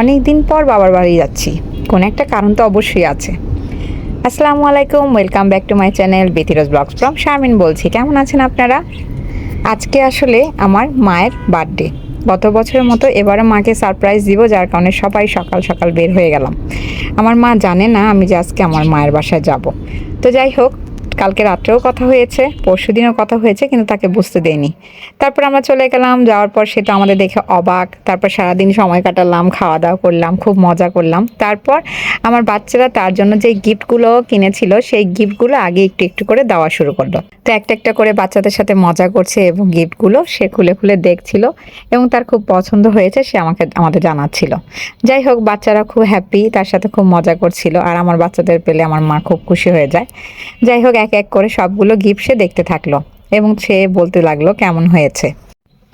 অনেক দিন পর বাবার বাড়ি যাচ্ছি। কোনো একটা কারণ তো অবশ্যই আছে। আসসালামু আলাইকুম welcome back to my channel বেতিরোজ blogs from Sharmin বলছি। কেমন আছেন আপনারা? আজকে আসলে আমার মায়ের বার্থডে গত বছরের মতো এবারে মাকে সারপ্রাইজ দিব, যার কারণে সবাই সকাল সকাল বের হয়ে গেলাম। আমার মা জানে না আমি যে আজকে আমার মায়ের বাসায় যাব। তো যাই হোক কালকে রাত্রেও কথা হয়েছে, পরশু দিনও কথা হয়েছে, কিন্তু তাকে বুঝতে দেয়নি তারপর আমরা চলে গেলাম, যাওয়ার পর সে তো আমাদের দেখে অবাক। তারপর সারাদিন সময় কাটালাম খাওয়া দাওয়া করলাম, খুব মজা করলাম। তারপর আমার বাচ্চারা তার জন্য যে গিফটগুলো কিনেছিল, সেই গিফটগুলো আগে একটু একটু করে দেওয়া শুরু করল। তো একটা একটা করে বাচ্চাদের সাথে মজা করছে এবং গিফটগুলো সে খুলে খুলে দেখছিল এবং তার খুব পছন্দ হয়েছে, সে আমাকে, আমাদের জানাচ্ছিল। যাই হোক, বাচ্চারা খুব হ্যাপি তার সাথে খুব মজা করছিল, আর আমার বাচ্চাদের পেলে আমার মা খুব খুশি হয়ে যায়। যাই হোক এক এক করে সবগুলো গিফট সে দেখতে থাকল এবং সে বলতে লাগল কেমন হয়েছে।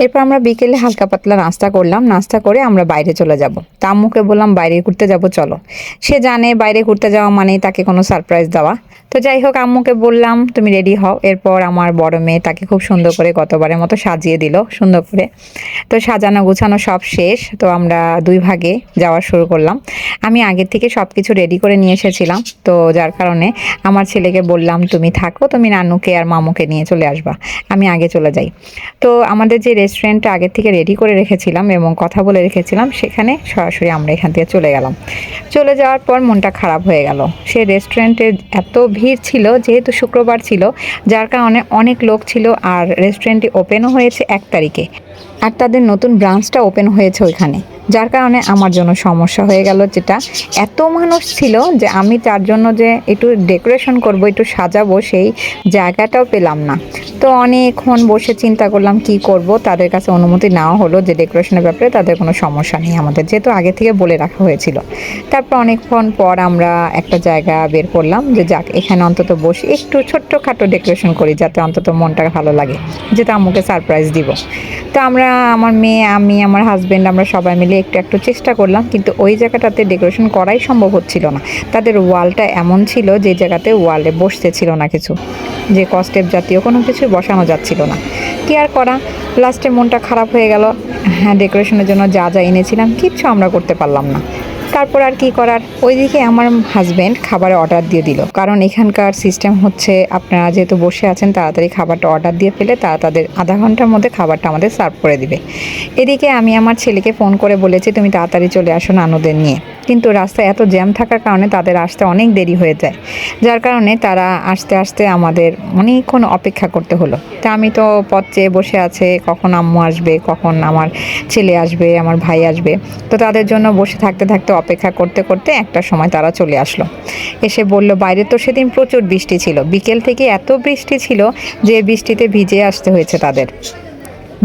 এরপর আমরা বিকেলে হালকা পাতলা নাস্তা করলাম। নাস্তা করে আমরা বাইরে চলে যাব। তা আম্মুকে বললাম, বাইরে ঘুরতে যাব, চলো। সে জানে বাইরে ঘুরতে যাওয়া মানেই তাকে কোনো সারপ্রাইজ দেওয়া। তো যাই হোক, আম্মুকে বললাম, তুমি রেডি হও। এরপর আমার বড় মেয়ে তাকে খুব সুন্দর করে গতবারের মতো সাজিয়ে দিল, সুন্দর করে। তো সাজানো গুছানো সব শেষ। তো আমরা দুই ভাগে যাওয়া শুরু করলাম। আমি আগের থেকে সব কিছু রেডি করে নিয়ে এসেছিলাম। তো যার কারণে আমার ছেলেকে বললাম, তুমি থাকো, তুমি নানুকে আর মামুকে নিয়ে চলে আসবা। আমি আগে চলে যাই। তো আমাদের যে রেস্টুরেন্টটা আগের থেকে রেডি করে রেখেছিলাম এবং কথা বলে রেখেছিলাম, সেখানে সরাসরি আমরা এখান থেকে চলে গেলাম। চলে যাওয়ার পর মনটা খারাপ হয়ে গেল। সে রেস্টুরেন্টে এত ভিড় ছিল, যেহেতু শুক্রবার ছিল, যার কারণে অনেক লোক ছিল আর রেস্টুরেন্টটি ওপেনও হয়েছে এক তারিখে। আর তাদের নতুন ব্রাঞ্চটা ওপেন হয়েছে ওইখানে। যার কারণে আমার জন্য সমস্যা হয়ে গেল যেটা এত মানুষ ছিল যে আমি তার জন্য যে একটু ডেকোরেশন করব, একটু সাজাবো, সেই জায়গাটাও পেলাম না। তো অনেকক্ষণ বসে চিন্তা করলাম কি করব? তাদের কাছে অনুমতি নেওয়া হলো যে ডেকোরেশনের ব্যাপারে তাদের কোনো সমস্যা নেই আমাদের, যেহেতু আগে থেকে বলে রাখা হয়েছিল। তারপর অনেকক্ষণ পর আমরা একটা জায়গা বের করলাম যে যাক, এখানে অন্তত বসে একটু ছোট্টখাটো ডেকোরেশন করি যাতে অন্তত মনটা ভালো লাগে, যেটা আম্মুকে সারপ্রাইজ দিব। তো আমরা, আমার মেয়ে, আমি, আমার হাজব্যান্ড আমরা সবাই মিলে একটু একটু চেষ্টা করলাম, কিন্তু ওই জায়গাটাতে ডেকোরেশন করাই সম্ভব হচ্ছিল না। তাদের ওয়ালটা এমন ছিল যে জায়গাতে ওয়ালে বসতে ছিল না কিছু। যে কস্টেপ জাতীয় কোনো কিছু বসানো যাচ্ছিল না। কি আর করা? লাস্টে মনটা খারাপ হয়ে গেল। হ্যাঁ ডেকোরেশনের জন্য যা যা এনেছিলাম, কিচ্ছু আমরা করতে পারলাম না। তারপর আর কি করার? ওইদিকে আমার হাজব্যান্ড খাবারের অর্ডার দিয়ে দিল। কারণ এখানকার সিস্টেম হচ্ছে আপনারা যেহেতু বসে আছেন, তাড়াতাড়ি খাবারটা অর্ডার দিয়ে ফেলে তারা তাদের আধা ঘণ্টার মধ্যে খাবারটা আমাদের সার্ভ করে দিবে। এদিকে আমি আমার ছেলেকে ফোন করে বলেছি, তুমি তাড়াতাড়ি চলে আসো নানুদের নিয়ে। কিন্তু রাস্তায় এত জ্যাম থাকার কারণে তাদের আসতে অনেক দেরি হয়ে যায়। যার কারণে তারা আসতে আসতে আমাদের অনেকক্ষণ অপেক্ষা করতে হলো। তা আমি তো পথ চেয়ে বসে আছে, কখন আম্মু আসবে, কখন আমার ছেলে আসবে, আমার ভাই আসবে। তো তাদের জন্য বসে থাকতে থাকতে অপেক্ষা করতে করতে একটা সময় তারা চলে আসলো। এসে বলল, বাইরে তো সেদিন প্রচুর বৃষ্টি ছিল। বিকেল থেকে এত বৃষ্টি ছিল যে বৃষ্টিতে ভিজে আসতে হয়েছে তাদের।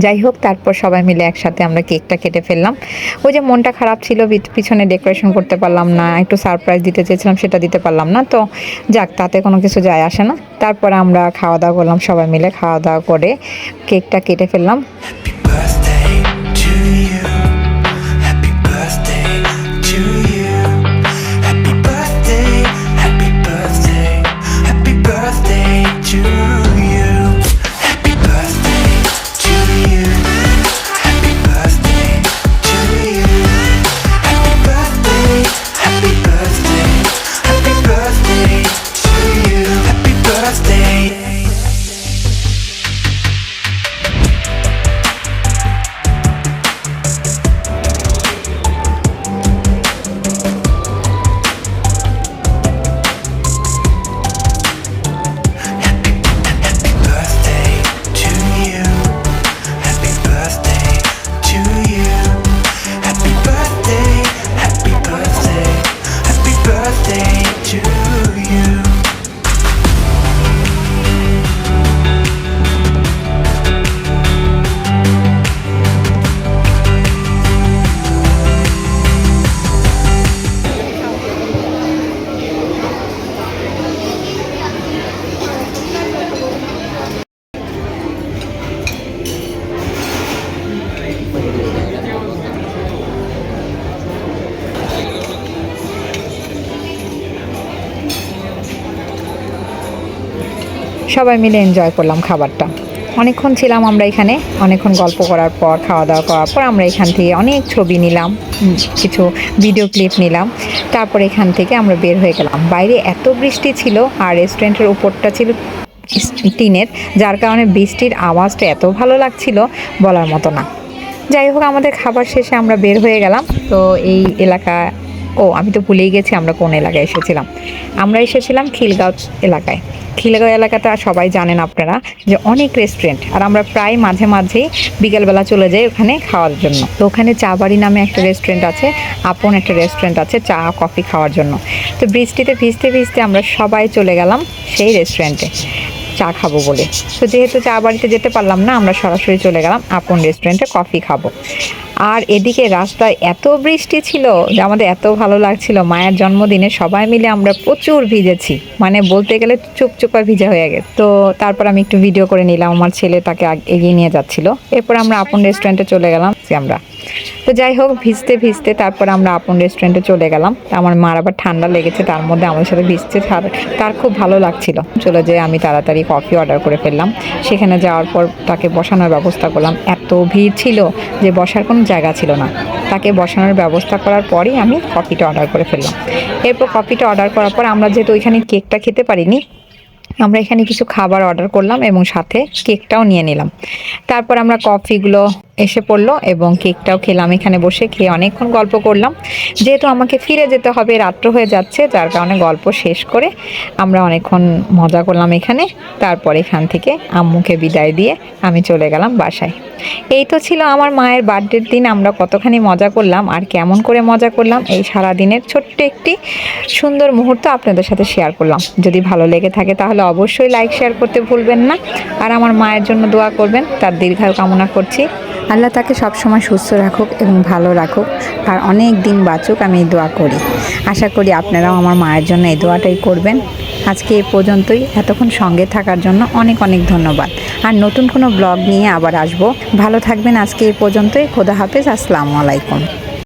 যাই হোক তারপর সবাই মিলে একসাথে আমরা কেকটা কেটে ফেললাম। ওই যে মনটা খারাপ ছিল পিছনে ডেকোরেশন করতে পারলাম না, একটু সারপ্রাইজ দিতে চেয়েছিলাম, সেটা দিতে পারলাম না। তো যাক, তাতে কোনো কিছু যায় আসে না। তারপরে আমরা খাওয়া দাওয়া করলাম, সবাই মিলে খাওয়া দাওয়া করে কেকটা কেটে ফেললাম। Birthday. Happy birthday to you. Happy birthday to you. Happy birthday. Happy birthday. Happy birthday to you. সবাই মিলে এনজয় করলাম খাবারটা। অনেকক্ষণ ছিলাম আমরা এখানে, অনেকক্ষণ গল্প করার পর খাওয়া দাওয়া করার পর আমরা এখান থেকে অনেক ছবি নিলাম কিছু ভিডিও ক্লিপ নিলাম। তারপর এখান থেকে আমরা বের হয়ে গেলাম। বাইরে এত বৃষ্টি ছিল আর রেস্টুরেন্টের উপরটা ছিল টিনের, যার কারণে বৃষ্টির আওয়াজটা এত ভালো লাগছিল বলার মতো না। যাই হোক, আমাদের খাবার শেষে আমরা বের হয়ে গেলাম। তো এই এলাকা, ও, আমি তো ভুলেই গেছি আমরা কোন এলাকায় এসেছিলাম। আমরা এসেছিলাম খিলগাঁও এলাকায়। খিলগাঁও এলাকাটা সবাই জানেন আপনারা, যে অনেক রেস্টুরেন্ট আর আমরা প্রায় মাঝে মাঝেই বিকেলবেলা চলে যাই ওখানে খাওয়ার জন্য। তো ওখানে চা বাড়ি নামে একটা রেস্টুরেন্ট আছে, আপন একটা রেস্টুরেন্ট আছে চা কফি খাওয়ার জন্য। তো বৃষ্টিতে ভিজতে ভিজতে আমরা সবাই চলে গেলাম সেই রেস্টুরেন্টে চা খাব বলে। তো যেহেতু চা বাড়িতে যেতে পারলাম না, আমরা সরাসরি চলে গেলাম আপন রেস্টুরেন্টে কফি খাব। আর এদিকে রাস্তায় এত বৃষ্টি ছিল যে আমাদের এত ভালো লাগছিল। মায়ের জন্মদিনে সবাই মিলে আমরা প্রচুর ভিজেছি। মানে বলতে গেলে চুপচুপা ভিজা হয়ে গেছে। তো তারপর আমি একটু ভিডিও করে নিলাম, আমার ছেলে তাকে এগিয়ে নিয়ে যাচ্ছিল। এরপর আমরা আপন রেস্টুরেন্টে চলে গেলাম আমরা। তো যাই হোক, ভিজতে ভিজতে তারপর আমরা আপন রেস্টুরেন্টে চলে গেলাম। আমার মার আবার ঠান্ডা লেগেছে, তার মধ্যে আমাদের সাথে ভিজতে তার- তার খুব ভালো লাগছিল। চলে যেয়ে আমি তাড়াতাড়ি কফি অর্ডার করে ফেললাম। সেখানে যাওয়ার পর তাকে বসানোর ব্যবস্থা করলাম। এত ভিড় ছিল যে বসার কোনো জায়গা ছিল না। তাকে বসানোর ব্যবস্থা করার পরেই আমি কফিটা অর্ডার করে ফেললাম। এরপর কফিটা অর্ডার করার পর আমরা যেহেতু ওইখানে কেকটা খেতে পারিনি, আমরা এখানে কিছু খাবার অর্ডার করলাম এবং সাথে কেকটাও নিয়ে নিলাম। তারপর আমরা কফিগুলো এসে পড়ল এবং কেকটাও খেলাম। এখানে বসে খেয়ে অনেকক্ষণ গল্প করলাম। যেহেতু আমাকে ফিরে যেতে হবে, রাত্র হয়ে যাচ্ছে, যার কারণে গল্প শেষ করে আমরা অনেকক্ষণ মজা করলাম এখানে। তারপর এখান থেকে আম্মুকে বিদায় দিয়ে আমি চলে গেলাম বাসায়। এই তো ছিল আমার মায়ের বার্থডের দিন। আমরা কতখানি মজা করলাম আর কেমন করে মজা করলাম এই সারা দিনের ছোট্ট একটি সুন্দর মুহূর্ত আপনাদের সাথে শেয়ার করলাম। যদি ভালো লেগে থাকে তাহলে অবশ্যই লাইক শেয়ার করতে ভুলবেন না। আর আমার মায়ের জন্য দোয়া করবেন। তার দীর্ঘায়ু কামনা করছি। আল্লাহ তাকে সবসময় সুস্থ রাখুক এবং ভালো রাখুক আর অনেক দিন বাঁচুক, আমি এই দোয়া করি। আশা করি আপনারাও আমার মায়ের জন্য এই দোয়াটাই করবেন। আজকে এ পর্যন্তই। এতক্ষণ সঙ্গে থাকার জন্য অনেক অনেক ধন্যবাদ। আর নতুন কোনো ব্লগ নিয়ে আবার আসব। ভালো থাকবেন আজকে এ পর্যন্তই। খোদা হাফেজ। আসসালামু আলাইকুম।